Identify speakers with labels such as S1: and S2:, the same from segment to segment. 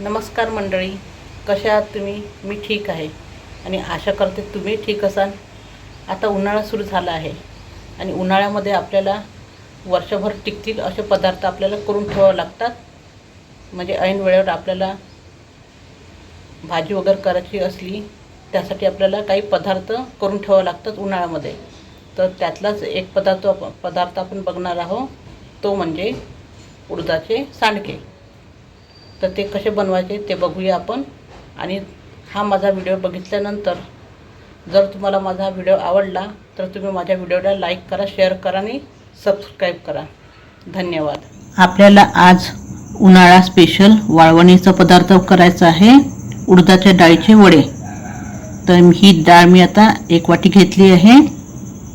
S1: नमस्कार मंडळी कशा आहात तुम्ही? मी ठीक आहे आणि आशा करते तुम्ही ठीक असाल. आता उन्हाळा सुरू झाला आहे आणि उन्हाळ्यामध्ये आपल्याला वर्षभर टिकतील असे पदार्थ आपल्याला करून ठेवावे लागतात. म्हणजे ऐन वेळेवर आपल्याला भाजी वगैरे करायची असली त्यासाठी आपल्याला काही पदार्थ करून ठेवावे लागतात उन्हाळ्यामध्ये. तर त्यातलाच एक पदार्थ पदार्थ आपण बघणार आहोत. तो म्हणजे उडदाचे सांडके तर ते कसे बनवायचे ते बघूया आपण. आणि हा माझा व्हिडिओ बघितल्यानंतर जर तुम्हाला माझा व्हिडिओ आवडला तर तुम्ही माझ्या व्हिडिओला लाईक करा शेअर करा आणि सबस्क्राईब करा. धन्यवाद. आपल्याला आज उन्हाळा स्पेशल वाळवणीचा पदार्थ करायचा आहे उडदाच्या डाळीचे वडे. तर ही डाळ मी आता एक वाटी घेतली आहे.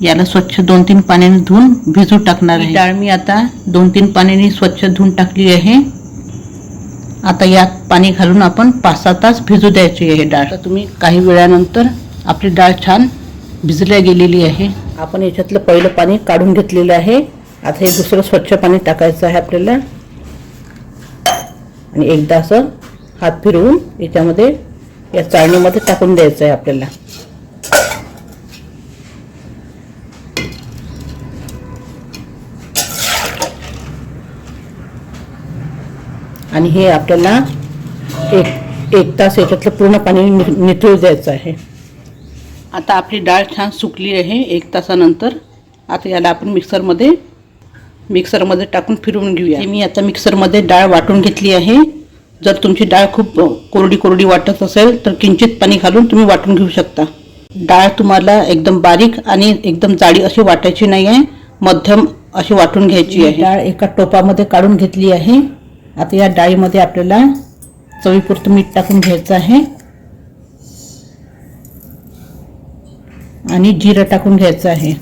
S1: याला स्वच्छ दोन तीन पाण्याने धुवून भिजू टाकणार आहे. डाळ मी आता दोन तीन पाण्याने स्वच्छ धुवून टाकली आहे. आता यात पाणी घालून आपण पाच सहा तास भिजू द्यायची आहे डाळ. तर तुम्ही काही वेळानंतर आपली डाळ छान भिजल्या गेलेली आहे. आपण याच्यातलं पहिलं पाणी काढून घेतलेलं आहे. आता हे दुसरं स्वच्छ पाणी टाकायचं आहे आपल्याला. आणि एकदा असं हात फिरवून याच्यामध्ये या चाळणीमध्ये टाकून द्यायचं आहे आपल्याला. आणि हे आपल्याला एक एक तास याच्यातलं पूर्ण पाणी नि- निथळू द्यायचं आहे. आता आपली डाळ छान सुकली आहे एक तासानंतर. आता याला आपण मिक्सरमध्ये मिक्सरमध्ये टाकून फिरवून घेऊया. मी आता मिक्सरमध्ये डाळ वाटून घेतली आहे. जर तुमची डाळ खूप कोरडी कोरडी वाटत असेल तर किंचित पाणी घालून तुम्ही वाटून घेऊ शकता. डाळ तुम्हाला एकदम बारीक आणि एकदम जाडी अशी वाटायची नाही आहे मध्यम अशी वाटून घ्यायची आहे. डाळ एका टोपामध्ये काढून घेतली आहे. आता या डाळीमध्ये आपल्याला चवीपुरतं मीठ टाकून घ्यायचं आहे. आणि जिरं टाकून घ्यायचं आहे.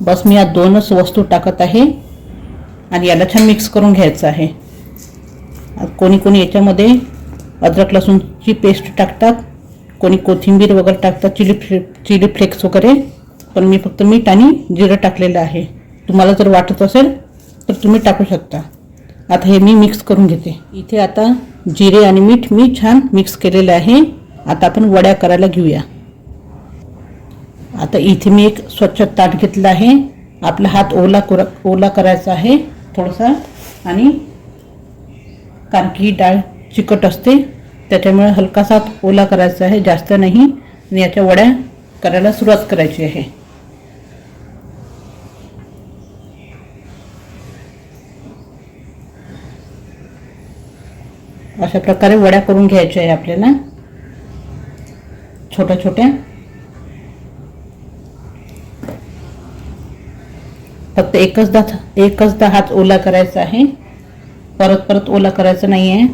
S1: बस मी या दोनच वस्तू टाकत आहे आणि याला छान मिक्स करून घ्यायचं आहे. कोणी कोणी याच्यामध्ये अद्रक लसूणची पेस्ट टाकतात कोणी कोथिंबीर वगैरे टाकतात चिली फ्ले चिली फ्लेक्स वगैरे. पण मी फक्त मीठ आणि जिरं टाकलेलं आहे. तुम्हाला जर वाटत असेल तर तुम्ही टाकू शकता. आता हे मी मिक्स करून घेते. इथे आता जिरे आणि मीठ मी छान मिक्स केलेलं आहे. आता आपण वड्या करायला घेऊया. आता इथे मी एक स्वच्छ ताट घेतलं आहे. आपला हात ओला कर ओला करायचा आहे थोडासा. आणि कारण की डाळ चिकट असते. त्याच्यामुळे हलकासा ओला करायचा आहे. जास्त नाही. आणि याच्या वड्या करायला सुरुवात करायची आहे. अशा प्रकारे वड्या करून घ्यायच्या आहे आपल्याला. छोट्या छोट्या. फक्त एकचदा एकचदा हात ओला करायचा आहे. परत परत ओला करायचा नाही आहे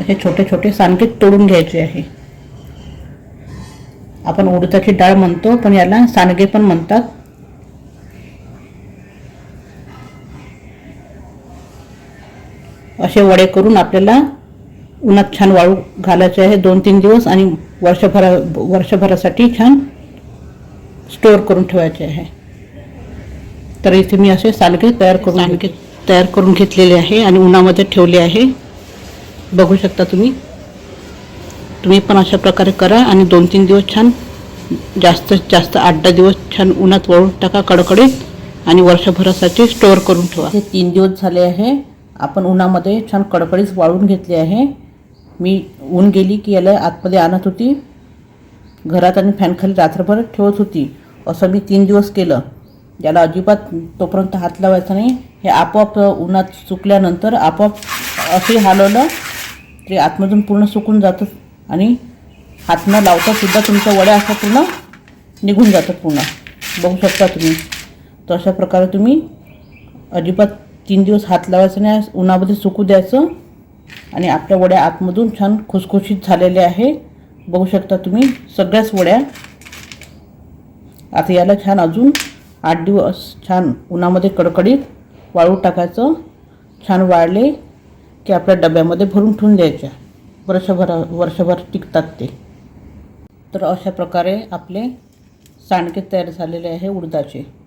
S1: असे छोटे छोटे सांडगे तोडून घ्यायचे आहे. आपण उडदाची डाळ म्हणतो पण याला सांडगे पण म्हणतात. असे वडे करून आपल्याला उन्हात छान वाळू घालायचे आहे. दोन तीन दिवस आणि वर्षभरा वर्षभरासाठी छान स्टोअर करून ठेवायचे आहे. तर इथे मी असे सांडगे तयार करून तयार करून घेतलेले आहे आणि उन्हामध्ये ठेवले आहे. बघू शकता तुम्ही. तुम्ही पण अशा प्रकारे करा आणि दोन तीन दिवस छान जास्त जास्त आठ दहा दिवस छान उन्हात वळून टाका कडकडीत आणि वर्षभरासाठी स्टोअर करून ठेवा. हे तीन दिवस झाले आहे. आपण उन्हामध्ये छान कडकडीच वाळून घेतली आहे. मी ऊन गेली की याला आतमध्ये आणत होती. घरात आणि फॅनखाली रात्रभर ठेवत होती. असं मी तीन दिवस केलं. याला अजिबात तोपर्यंत हात लावायचा नाही. हे आपोआप उन्हात सुकल्यानंतर आपोआप असे हलवलं ते आतमधून पूर्ण सुकून जातं आणि हात न लावतासुद्धा तुमच्या वड्या अशा पूर्ण निघून जातात पूर्ण. बघू शकता तुम्ही. तर अशा प्रकारे तुम्ही अजिबात तीन दिवस हात लावायचा नाही. उन्हामध्ये सुकू द्यायचं. आणि आपल्या वड्या आतमधून छान खुसखुशीत झालेल्या आहे. बघू शकता तुम्ही सगळ्याच वड्या. आता याला छान अजून आठ दिवस छान उन्हामध्ये कडकडीत वाळू टाकायचं. छान वाळले की आपल्या डब्यामध्ये भरून ठेवून द्यायच्या. वर्षभरा वर्षभर टिकतात ते. तर अशा प्रकारे आपले सांडके तयार झालेले आहे उडदाचे.